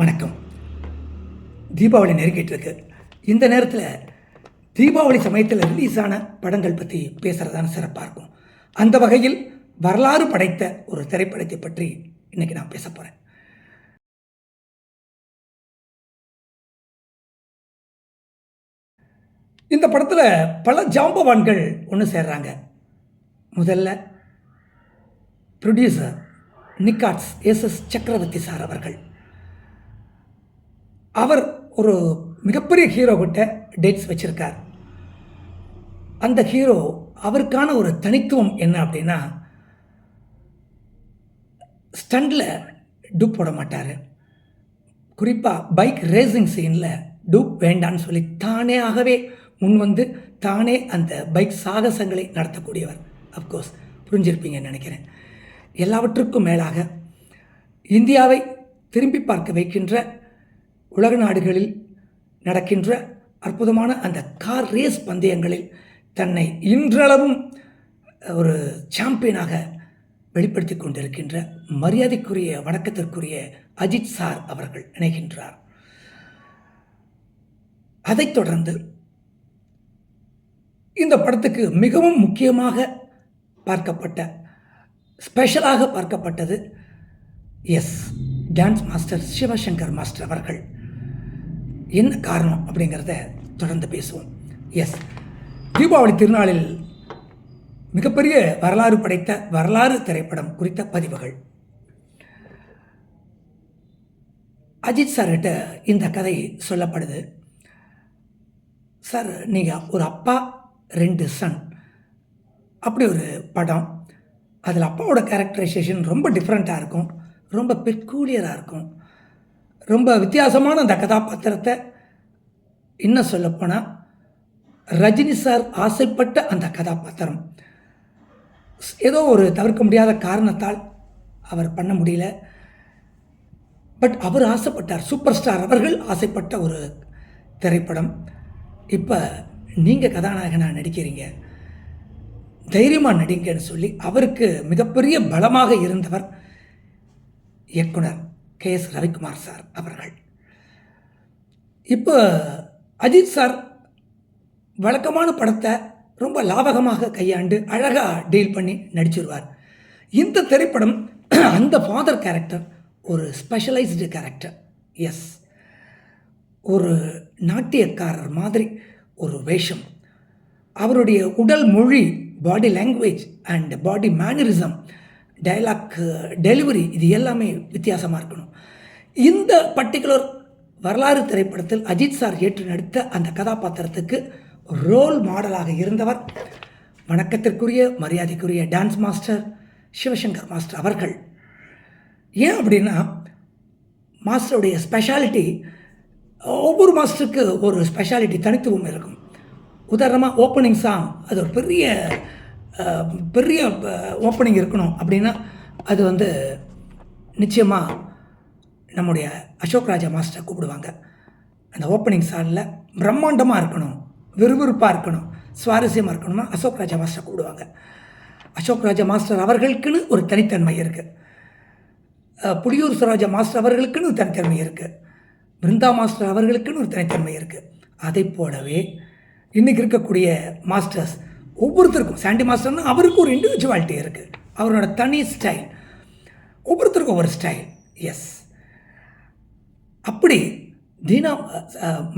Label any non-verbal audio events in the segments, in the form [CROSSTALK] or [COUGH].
வணக்கம். தீபாவளி நெருங்கிட்டு இருக்கு இந்த நேரத்தில் தீபாவளி சமயத்தில் ரிலீஸ் ஆன படங்கள் பற்றி பேசுகிறதான சிறப்பாக இருக்கும். அந்த வகையில் வரலாறு படைத்த ஒரு திரைப்படத்தை பற்றி இன்னைக்கு நான் பேச போகிறேன் இந்த படத்தில் பல ஜாம்பவான்கள் ஒன்று சேர்றாங்க. முதல்ல ப்ரொடியூசர் நிக்காட்ஸ் எஸ் எஸ் சக்கரவர்த்தி சார் அவர்கள். அவர் ஒரு மிகப்பெரிய ஹீரோ கிட்ட டேட்ஸ் வச்சுருக்கார். அந்த ஹீரோ அவருக்கான ஒரு தனித்துவம் என்ன அப்படின்னா ஸ்டண்டில் டூப் போட மாட்டார். குறிப்பாக பைக் ரேசிங் சீனில் டூப் வேண்டான்னு சொல்லி தானேயாகவே முன் வந்து தானே அந்த பைக் சாகசங்களை நடத்தக்கூடியவர். அஃப்கோர்ஸ் புரிஞ்சிருப்பீங்கன்னு நினைக்கிறேன். எல்லாவற்றுக்கும் மேலாக இந்தியாவை திரும்பி பார்க்க வைக்கின்ற உலக நாடுகளில் நடக்கின்ற அற்புதமான அந்த கார் ரேஸ் பந்தயங்களில் தன்னை இன்றளவும் ஒரு சாம்பியனாக வெளிப்படுத்தி கொண்டிருக்கின்ற மரியாதைக்குரிய வணக்கத்திற்குரிய அஜித் சார் அவர்கள் இணைகின்றார். அதைத் தொடர்ந்து இந்த படத்துக்கு மிகவும் முக்கியமாக பார்க்கப்பட்ட ஸ்பெஷலாக பார்க்கப்பட்டது yes dance master Sivasankar master அவர்கள். என்ன காரணம் அப்படிங்கிறத தொடர்ந்து பேசுவோம். எஸ் தீபாவளி திருநாளில் மிகப்பெரிய வரலாறு படைத்த வரலாறு திரைப்படம் குறித்த பதிவுகள். அஜித் சார்கிட்ட இந்த கதை சொல்லப்படுது. சார் நீங்கள் ஒரு அப்பா ரெண்டு சன் அப்படி ஒரு படம். அதில் அப்பாவோட கேரக்டரைசேஷன் ரொம்ப டிஃப்ரெண்ட்டாக இருக்கும். ரொம்ப பெக்கூலியராக இருக்கும். ரொம்ப வித்தியாசமான அந்த கதாபாத்திரத்தை இன்னும் சொல்லப்போனால் ரஜினி சார் ஆசைப்பட்ட அந்த கதாபாத்திரம். ஏதோ ஒரு தவிர்க்க முடியாத காரணத்தால் அவர் பண்ண முடியல. பட் அவர் ஆசைப்பட்டார். சூப்பர் ஸ்டார் அவர்கள் ஆசைப்பட்ட ஒரு திரைப்படம். இப்போ நீங்கள் கதாநாயகனாக நடிக்கிறீங்க. தைரியமாக நடிங்கன்னு சொல்லி அவருக்கு மிகப்பெரிய பலமாக இருந்தவர் இயக்குனர். கே எஸ் ரவிக்குமார் சார் அவர்கள். இப்போ அஜித் சார் வழக்கமான படத்தை ரொம்ப லாபகமாக கையாண்டு அழகாக டீல் பண்ணி நடிச்சிருவார். இந்த திரைப்படம் [CLEARS THROAT] அந்த ஃபாதர் கேரக்டர் ஒரு ஸ்பெஷலைஸ்டு கேரக்டர். எஸ் ஒரு நாட்டியக்காரர் மாதிரி ஒரு வேஷம். அவருடைய உடல் மொழி body language and body mannerism dialogue delivery இது எல்லாமே வித்தியாசமாக இருக்கணும். இந்த பர்டிகுலர் வரலாறு திரைப்படத்தில் அஜித் சார் ஏற்று நடித்த அந்த கதாபாத்திரத்துக்கு ரோல் மாடலாக இருந்தவர் வணக்கத்திற்குரிய மரியாதைக்குரிய டான்ஸ் மாஸ்டர் சிவசங்கர் மாஸ்டர் அவர்கள். ஏன் அப்படின்னா மாஸ்டருடைய ஸ்பெஷாலிட்டி ஒவ்வொரு மாஸ்டருக்கு ஒரு ஸ்பெஷாலிட்டி தனித்துவம் இருக்கும். உதாரணமாக ஓப்பனிங் சாங் அது ஒரு பெரிய பெரிய ஓப்பனிங் இருக்கணும் அப்படின்னா அது வந்து நிச்சயமாக நம்முடைய அசோக் ராஜா மாஸ்டரை கூப்பிடுவாங்க. அந்த ஓப்பனிங் சாலில் பிரம்மாண்டமாக இருக்கணும் விறுவிறுப்பாக இருக்கணும் சுவாரஸ்யமாக இருக்கணும்னா அசோக் ராஜா மாஸ்டரை கூப்பிடுவாங்க. அசோக் ராஜா மாஸ்டர் அவர்களுக்குன்னு ஒரு தனித்தன்மை இருக்குது புளியூர் சுவராஜா சுராஜா மாஸ்டர் அவர்களுக்குன்னு ஒரு தனித்தன்மை இருக்குது பிருந்தா மாஸ்டர் அவர்களுக்குன்னு ஒரு தனித்தன்மை இருக்குது அதை போலவே இன்றைக்கி இருக்கக்கூடிய மாஸ்டர்ஸ் ஒவ்வொருத்தருக்கும் சாண்டி மாஸ்டர்னா அவருக்கு ஒரு இண்டிவிஜுவாலிட்டி இருக்குது அவரோட தனி ஸ்டைல் ஒவ்வொருத்தருக்கும் ஒரு ஸ்டைல் எஸ் அப்படி தீனா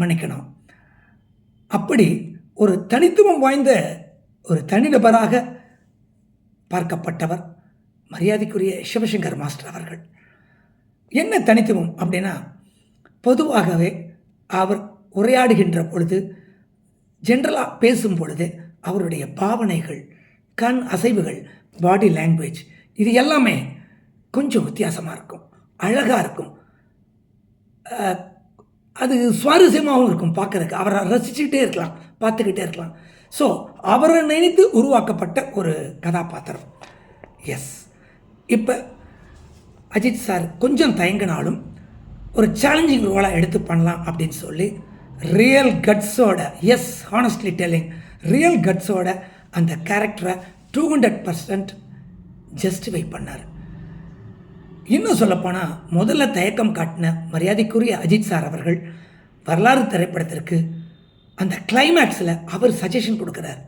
மன்னிக்கணும். அப்படி ஒரு தனித்துவம் வாய்ந்த ஒரு தனிநபராக பார்க்கப்பட்டவர் மரியாதைக்குரிய சிவசங்கர் மாஸ்டர் அவர்கள். என்ன தனித்துவம் அப்படின்னா பொதுவாகவே அவர் உரையாடுகின்ற பொழுது ஜென்ரலாக பேசும் பொழுது அவருடைய பாவனைகள் கண் அசைவுகள் பாடி லாங்குவேஜ் இது எல்லாமே கொஞ்சம் வித்தியாசமாக இருக்கும் அழகாக இருக்கும். அது சுவாரஸ்யமாகவும் இருக்கும் பார்க்கறதுக்கு. அவரை ரசிச்சுக்கிட்டே இருக்கலாம் பார்த்துக்கிட்டே இருக்கலாம். ஸோ அவரை நினைத்து உருவாக்கப்பட்ட ஒரு கதாபாத்திரம். எஸ் இப்போ அஜித் சார் கொஞ்சம் தயங்கினாலும் ஒரு சேலஞ்சிங் ரோலாக எடுத்து பண்ணலாம் அப்படின்னு சொல்லி ரியல் கட்ஸோட எஸ் ஹானஸ்ட்லி டெல்லிங் ரியல் கட்ஸோட அந்த கேரக்டரை டூ ஹண்ட்ரட் பர்சன்ட் ஜஸ்டிஃபை பண்ணார். இன்னும் சொல்லப்போனால் முதல்ல தயக்கம் காட்டின மரியாதைக்குரிய அஜித் சார் அவர்கள் வரலாறு திரைப்படத்திற்கு அந்த கிளைமேக்ஸில் அவர் சஜஷன் கொடுக்குறார்.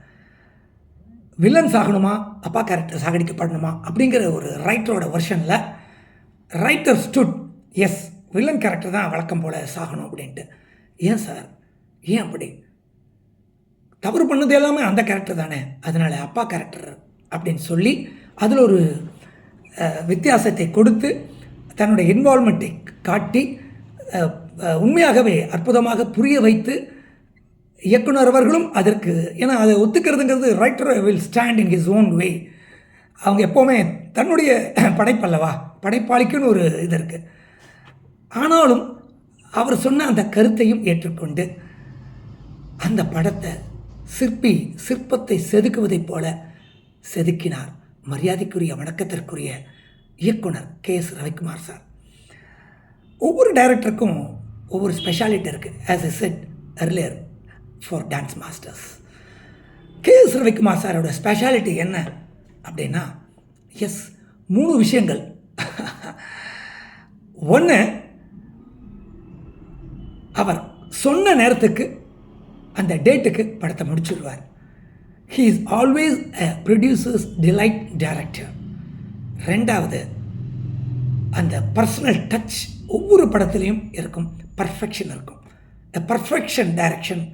வில்லன் சாகணுமா அப்பா கேரக்டர் சாகடிக்கப்படணுமா? அப்படிங்கிற ஒரு ரைட்டரோட வெர்ஷனில் writer stood yes villain character தான் வழக்கம் போல் சாகணும் அப்படின்ட்டு. ஏன் சார் ஏன் அப்படி? தவறு பண்ணது எல்லாமே அந்த கேரக்டர் தானே. அதனால் அப்பா கேரக்டர் அப்படின்னு சொல்லி அதில் ஒரு வித்தியாசத்தை கொடுத்து தன்னுடைய இன்வால்மெண்ட்டை காட்டி உண்மையாகவே அற்புதமாக புரிய வைத்து இயக்குனர் அவர்களும் அதற்கு ஏன்னா அதை ஒத்துக்கிறதுங்கிறது writer will stand in his own way அவங்க எப்போவுமே தன்னுடைய படைப்பல்லவா? படைப்பாளிக்குன்னு ஒரு இது இருக்குது ஆனாலும் அவர் சொன்ன அந்த கருத்தையும் ஏற்றுக்கொண்டு அந்த படத்தை சிற்பி சிற்பத்தை செதுக்குவதைப் போல செதுக்கினார். மரியாதைக்குரிய வணக்கத்திற்குரிய இயக்குனர் கே எஸ் ரவிக்குமார் சார். ஒவ்வொரு டைரக்டருக்கும் ஒவ்வொரு ஸ்பெஷாலிட்டி இருக்குது as a said earlier for dance masters K S Ravikumar சாரோட ஸ்பெஷாலிட்டி என்ன அப்படின்னா எஸ் மூணு விஷயங்கள். ஒன்று அவர் சொன்ன நேரத்துக்கு அந்த டேட்டுக்கு படத்தை முடிச்சிடுவார். He is always a producer's delight director ரெண்டாவது அந்த பர்சனல் டச் ஒவ்வொரு படத்துலையும் இருக்கும். பர்ஃபெக்ஷன் இருக்கும். த பர்ஃபெக்ஷன் டைரக்ஷன்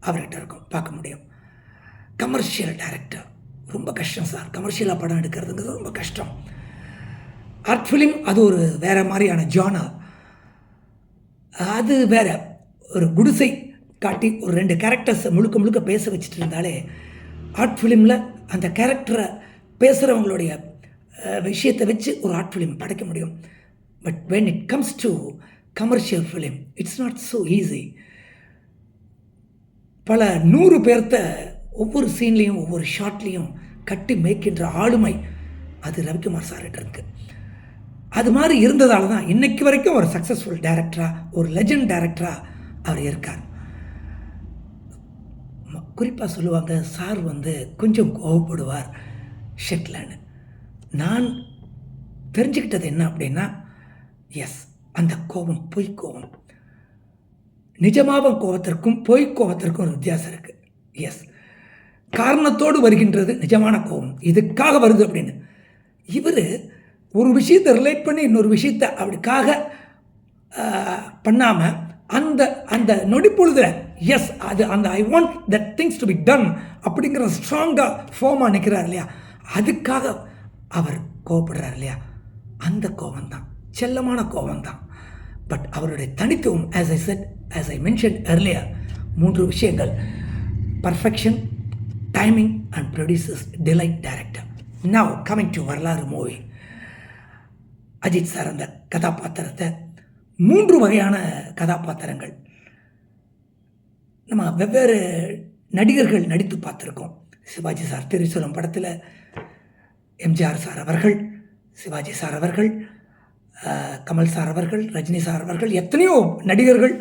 அவர்கிட்ட இருக்கும். பார்க்க முடியும். கமர்ஷியல் டைரக்டர் ரொம்ப கஷ்டம் சார். கமர்ஷியலாக படம் எடுக்கிறதுங்கிறது ரொம்ப கஷ்டம். ஆர்ட் ஃபிலிம் அது ஒரு வேறு மாதிரியான ஜானா அது வேற ஒரு குடிசை. காட்டி ஒரு ரெண்டு கேரக்டர்ஸை முழுக்க முழுக்க பேச வச்சுட்டு இருந்தாலே ஆர்ட் ஃபிலிமில் அந்த கேரக்டரை பேசுகிறவங்களுடைய விஷயத்தை வச்சு ஒரு ஆர்ட் ஃபிலிம் படைக்க முடியும். But when it comes to commercial film it's not so easy பல நூறு பேர்த்த ஒவ்வொரு சீன்லேயும் ஒவ்வொரு ஷாட்லேயும் கட்டி மேய்க்கின்ற ஆளுமை அது ரவிக்குமார் சார்கிட்ட இருக்குது அது மாதிரி இருந்ததால தான் இன்னைக்கு வரைக்கும் ஒரு சக்ஸஸ்ஃபுல் டேரக்டராக ஒரு லெஜண்ட் டேரக்டராக அவர் இருக்கார். குறிப்பாக சொல்லுவாங்க சார் வந்து கொஞ்சம் கோவப்படுவார் ஷெட்லன்னு. நான் தெரிஞ்சுக்கிட்டது என்ன அப்படின்னா எஸ் அந்த கோபம் பொய் கோபம். நிஜமாவ கோபத்திற்கும் பொய் கோபத்திற்கும் ஒரு வித்தியாசம் இருக்குது எஸ் காரணத்தோடு வருகின்றது நிஜமான கோபம். இதுக்காக வருது அப்படின்னு. இவர் ஒரு விஷயத்தை ரிலேட் பண்ணி இன்னொரு விஷயத்தை அப்படிக்காக பண்ணாமல் அந்த அந்த நொடிப்பொழுது எஸ் அது அந்த I want that things to be done அப்படிங்கிற ஸ்ட்ராங்காக ஃபோமாக நிற்கிறார் இல்லையா? அதுக்காக அவர் கோவப்படுறார் இல்லையா? அந்த கோபம் தான் செல்லமான கோபம் தான் பட் அவருடைய தனித்துவம் as I said as I mention earlier மூன்று விஷயங்கள். Perfection timing and producer's delight director now coming to Varalaru movie Ajith sir அந்த கதாபாத்திரத்தை மூன்று வகையான கதாபாத்திரங்கள். நம்ம வெவ்வேறு நடிகர்கள் நடித்து பார்த்துருக்கோம். சிவாஜி சார் திரிசூலம் படத்தில் எம்ஜிஆர் சார் அவர்கள் சிவாஜி சார் அவர்கள் கமல் சார் அவர்கள் ரஜினி சார் அவர்கள் எத்தனையோ நடிகர்கள்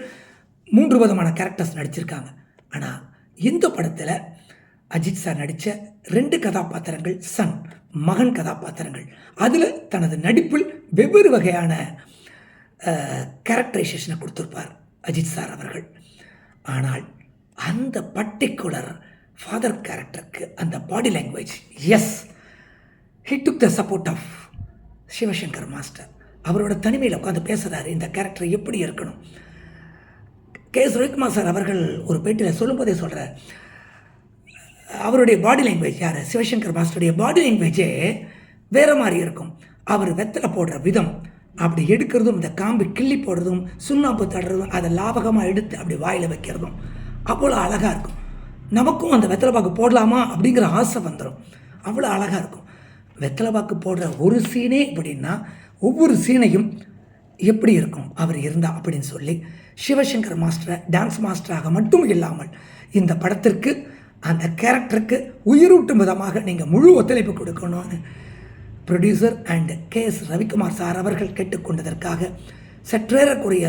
மூன்று விதமான கேரக்டர்ஸ் நடிச்சிருக்காங்க. ஆனால் இந்த படத்தில் அஜித் சார் நடித்த ரெண்டு கதாபாத்திரங்கள் சன் மகன் கதாபாத்திரங்கள். அதில் தனது நடிப்பில் வெவ்வேறு வகையான கேரக்டரைசேஷனை கொடுத்துருப்பார் அஜித் சார் அவர்கள். ஆனால் அந்த பர்டிகுலர் ஃபாதர் கேரக்டருக்கு அந்த body language as he took the support of Sivasankar master அவரோட தனிமையில் உட்காந்து பேசுகிறாரு இந்த கேரக்டர் எப்படி இருக்கணும்? கே. எஸ் ரவிக்குமார் சார் அவர்கள் ஒரு பேட்டியில் சொல்லும்போதே சொல்கிறார் அவருடைய பாடி லாங்குவேஜ் யார்? சிவசங்கர் மாஸ்டருடைய பாடி லாங்குவேஜே வேறு மாதிரி இருக்கும். அவர் வெத்தலை போடுற விதம் அப்படி எடுக்கிறதும் இந்த காம்பு கிள்ளி போடுறதும் சுண்ணாம்பு தடுறதும் அதை லாபகமாக எடுத்து அப்படி வாயில் வைக்கிறதும் அவ்வளோ அழகாக இருக்கும். நமக்கும் அந்த வெத்தலை பாக்கு போடலாமா அப்படிங்கிற ஆசை வந்துடும் அவ்வளோ அழகாக இருக்கும். வெத்தலை பாக்கு போடுற ஒரு சீனே அப்படின்னா ஒவ்வொரு சீனையும் எப்படி இருக்கும் அவர் இருந்தால் அப்படின்னு சொல்லி சிவசங்கர் மாஸ்டரை டான்ஸ் மாஸ்டராக மட்டும் இல்லாமல் இந்த படத்திற்கு அந்த கேரக்டருக்கு உயிரூட்டும் விதமாக நீங்கள் முழு ஒத்துழைப்பு கொடுக்கணும்னு producer and K S Ravikumar sir அவர்கள் கேட்டுக்கொண்டதற்காக சற்றேறக்குரிய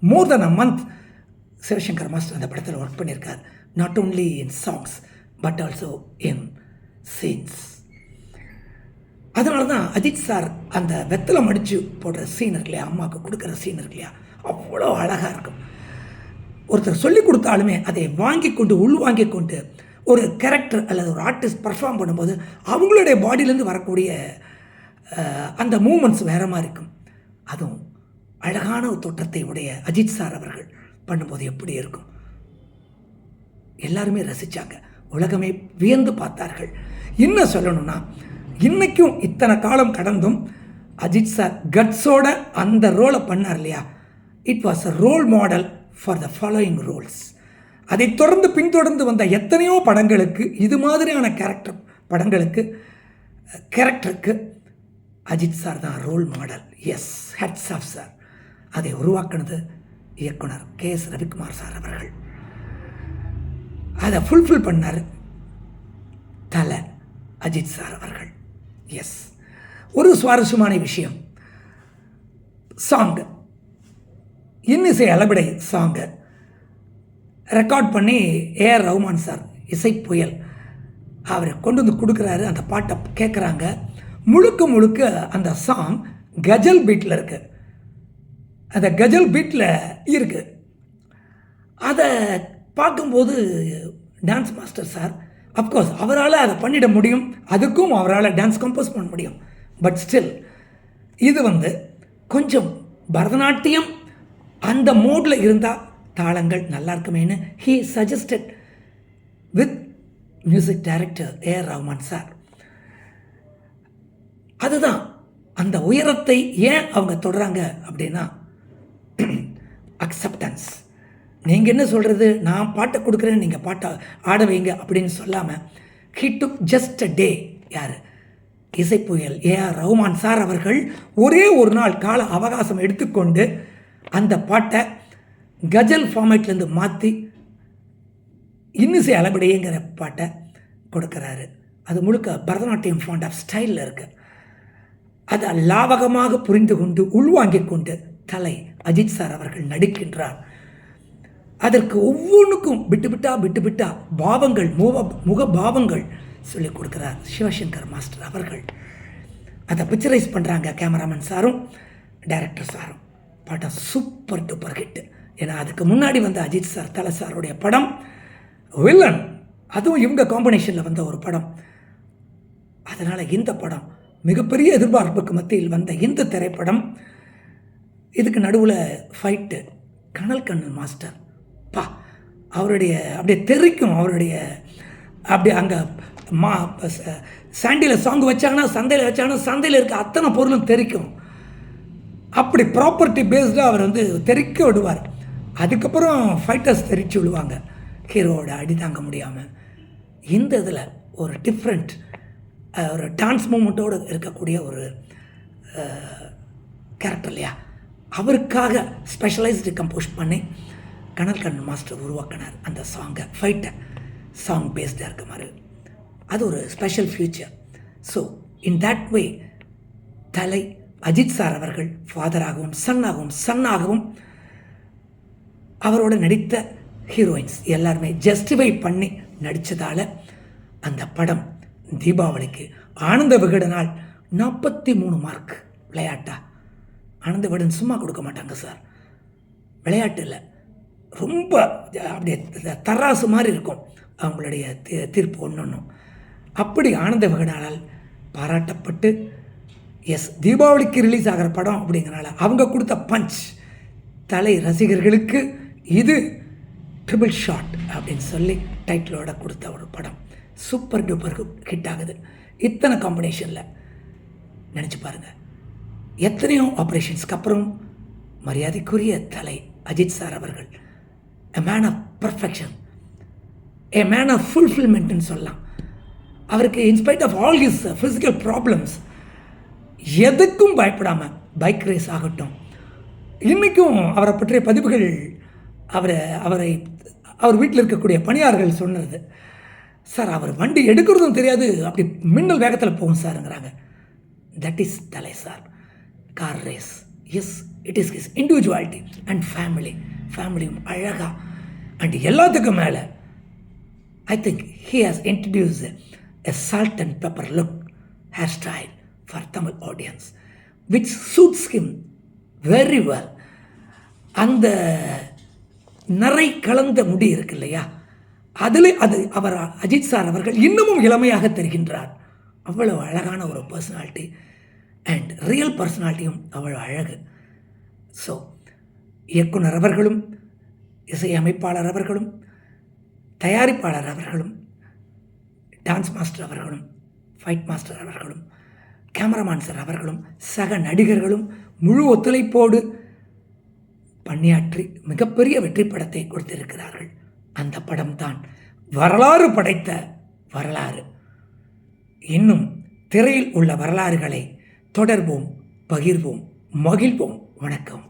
more than a month Sivasankar master அந்த படத்தில் ஒர்க் பண்ணியிருக்கார். Not only in songs but also in scenes அதனால தான் அஜித் சார் அந்த வெத்தலை மடித்து போடுற சீன் இருக்கு இல்லையா அம்மாவுக்கு கொடுக்குற சீன் இருக்கு இல்லையா அவ்வளோ அழகாக இருக்கும். ஒருத்தர் சொல்லி கொடுத்தாலுமே அதை வாங்கி கொண்டு உள்வாங்கி கொண்டு ஒரு கேரக்டர் அல்லது ஒரு ஆர்டிஸ்ட் பர்ஃபார்ம் பண்ணும்போது அவங்களுடைய பாடியிலேருந்து வரக்கூடிய அந்த மூமெண்ட்ஸ் வேற மாதிரி இருக்கும். அதுவும் அழகான ஒரு தோற்றத்தை உடைய அஜித் சார் அவர்கள் பண்ணும்போது எப்படி இருக்கும்? எல்லாருமே ரசித்தாங்க உலகமே வியந்து பார்த்தார்கள். இன்னும் சொல்லணும்னா இன்றைக்கும் இத்தனை காலம் கடந்தும் அஜித் சார் கட்ஸோட அந்த ரோலை பண்ணார் இல்லையா? It was a role model for the following roles அதைத் தொடர்ந்து பின்தொடர்ந்து வந்த எத்தனையோ படங்களுக்கு இது மாதிரியான கேரக்டர் படங்களுக்கு கேரக்டருக்கு அஜித் சார் தான் role model as heads of sir அதை உருவாக்கினது இயக்குனர் கே எஸ் ரவிக்குமார் சார் அவர்கள். அதை ஃபுல்ஃபில் பண்ணார் தலை அஜித் சார் அவர்கள். எஸ் ஒரு சுவாரஸ்யமான விஷயம். சாங் இன்னிசை அளவிடை சாங்கு ரெக்கார்ட் பண்ணி ஏஆர் ரஹ்மான் சார் இசை புயல் அவர் கொண்டு வந்து கொடுக்குறாரு. அந்த பாட்டை கேட்குறாங்க முழுக்க முழுக்க அந்த சாங் கஜல் பீட்டில் இருக்குது அந்த கஜல் பீட்டில் இருக்குது அதை பார்க்கும்போது டான்ஸ் மாஸ்டர் சார் அப்கோர்ஸ் அவரால் அதை பண்ணிட முடியும். அதுக்கும் அவரால் டான்ஸ் கம்போஸ் பண்ண முடியும். பட் ஸ்டில் இது வந்து கொஞ்சம் பரதநாட்டியம் அந்த மோடில் இருந்தால் தாளங்கள் நல்லா இருக்குமேனு he suggested with music director A R Rahman sir அதுதான் அந்த உயரத்தை ஏன் அவங்க தொடுறாங்க அப்படின்னா [CLEARS THROAT] அக்செப்டன்ஸ் நீங்கள் என்ன சொல்கிறது நான் பாட்டை கொடுக்குறேன்னு நீங்கள் பாட்டை ஆட வைங்க அப்படின்னு சொல்லாமல் he took just a day யார்? இசைப்புயல் ஏ ஆர் ரஹ்மான் சார் அவர்கள் ஒரே ஒரு நாள் கால அவகாசம் எடுத்துக்கொண்டு அந்த பாட்டை கஜல் ஃபார்மேட்லேருந்து மாற்றி இன்னிசை அளபடியேங்கிற பாட்டை கொடுக்குறாரு. அது முழுக்க பரதநாட்டியம் ஃபாண்ட் ஆஃப் ஸ்டைலில் இருக்குது அதை லாவகமாக புரிந்து கொண்டு உள்வாங்கிக் கொண்டு தலை அஜித் சார் அவர்கள் நடிக்கின்றார். அதற்கு ஒவ்வொன்றுக்கும் விட்டு விட்டா விட்டு விட்டா பாவங்கள் முக முக பாவங்கள் சொல்லிக் கொடுக்குறார் சிவசங்கர் மாஸ்டர் அவர்கள். அதை பிக்சரைஸ் பண்ணுறாங்க கேமராமேன் சாரும் டைரக்டர் சாரும். படம் சூப்பர் டூப்பர் ஹிட் ஏன்னா அதுக்கு முன்னாடி வந்த அஜித் சார் தலை சாருடைய படம் வில்லன் அதுவும் இவங்க காம்பினேஷனில் வந்த ஒரு படம். அதனால் இந்த படம் மிகப்பெரிய எதிர்பார்ப்புக்கு மத்தியில் வந்த இந்த திரைப்படம். இதுக்கு நடுவில் ஃபைட்டு கனல் கண்ணன் மாஸ்டர் பா அவருடைய அப்படியே தெரிக்கும் அவருடைய அப்படியே அங்கே மா சாண்டியில் சாங் வச்சாங்கன்னா சந்தையில் வச்சாங்கன்னா சந்தையில் இருக்க அத்தனை பொருளும் தெரிக்கும். அப்படி ப்ராப்பர்ட்டி பேஸ்டாக அவர் வந்து தெறிக்க விடுவார். அதுக்கப்புறம் ஃபைட்டர்ஸ் தெரிச்சு விடுவாங்க. ஹீரோவோட அடி தாங்க முடியாமல் இந்த இதில் ஒரு டிஃப்ரெண்ட் ஒரு டான்ஸ் மூமெண்ட்டோடு இருக்கக்கூடிய ஒரு கேரக்டர் இல்லையா? அவருக்காக ஸ்பெஷலைஸ்டு கம்போஸ் பண்ணி கனல் மாஸ்டர் உருவாக்கினார் அந்த சாங்கை ஃபைட்டை சாங் பேஸ்டாக இருக்க மாதிரி. அது ஒரு special future so in that way Thala Ajith sir அவர்கள் ஃபாதராகவும் சன்னாகவும் சன்னாகவும் அவரோட நடித்த ஹீரோயின்ஸ் எல்லாருமே ஜஸ்டிஃபை பண்ணி நடித்ததால் அந்த படம் தீபாவளிக்கு ஆனந்த விகடனால் நாற்பத்தி மூணு மார்க் விளையாட்டா? ஆனந்த விகடன் சும்மா கொடுக்க மாட்டாங்க சார் விளையாட்டு இல்லை. ரொம்ப அப்படியே தராசு மாதிரி இருக்கும் அவங்களுடைய தீ- தீர்ப்பு ஒன்று ஒன்றும் அப்படி ஆனந்த விகடனால் பாராட்டப்பட்டு எஸ் தீபாவளிக்கு ரிலீஸ் ஆகிற படம் அப்படிங்கிறனால அவங்க கொடுத்த பஞ்ச் தலை ரசிகர்களுக்கு இது ட்ரிபிள் ஷாட் அப்படின்னு சொல்லி டைட்டிலோட கொடுத்த ஒரு படம். சூப்பர் டூப்பர் ஹிட் ஆகுது. இத்தனை காம்பினேஷனில் நினச்சி பாருங்கள் எத்தனையோ ஆப்ரேஷன்ஸ்க்கு அப்புறம் மரியாதைக்குரிய தலை அஜித் சார் அவர்கள் a man of perfection a man of ஃபுல்ஃபில்மெண்ட்னு சொல்லலாம். அவருக்கு inspite of all his physical problems எதுக்கும் பயப்படாமல் பைக் ரேஸ் ஆகட்டும். இன்றைக்கும் அவரை பற்றிய பதிவுகள் அவரை அவரை அவர் வீட்டில் இருக்கக்கூடிய பணியாளர்கள் சொன்னது சார் அவர் வண்டி எடுக்கிறதும் தெரியாது அப்படி மின்னல் வேகத்தில் போகும் சாருங்கிறாங்க. That is Thala sir. Car race as it is is individuality and family ஃபேமிலியும் அழகாக அண்ட் எல்லாத்துக்கும் மேலே I think has introduce a salt and pepper look hair style for Tamil audience which suits him very well அந்த நிறை கலந்த முடி இருக்கு இல்லையா அதில் அது அவர் அஜித் சார் அவர்கள் இன்னமும் இளமையாக தெரிகின்றார். அவ்வளவு அழகான ஒரு பர்சனாலிட்டி அண்ட் ரியல் பர்சனாலிட்டியும் அவ்வளோ அழகு. ஸோ இயக்குனர் அவர்களும் இசையமைப்பாளர் அவர்களும் தயாரிப்பாளர் அவர்களும் டான்ஸ் மாஸ்டர் அவர்களும் ஃபைட் மாஸ்டர் அவர்களும் கேமராமேன் சார் அவர்களும் சக நடிகர்களும் முழு ஒத்துழைப்போடு பணியாற்றி மிகப்பெரிய வெற்றி படத்தை கொடுத்திருக்கிறார்கள். அந்த படம்தான் வரலாறு படைத்த வரலாறு. இன்னும் திரையில் உள்ள வரலாறுகளை தொடர்வோம் பகிர்வோம் மகிழ்வோம். வணக்கம்.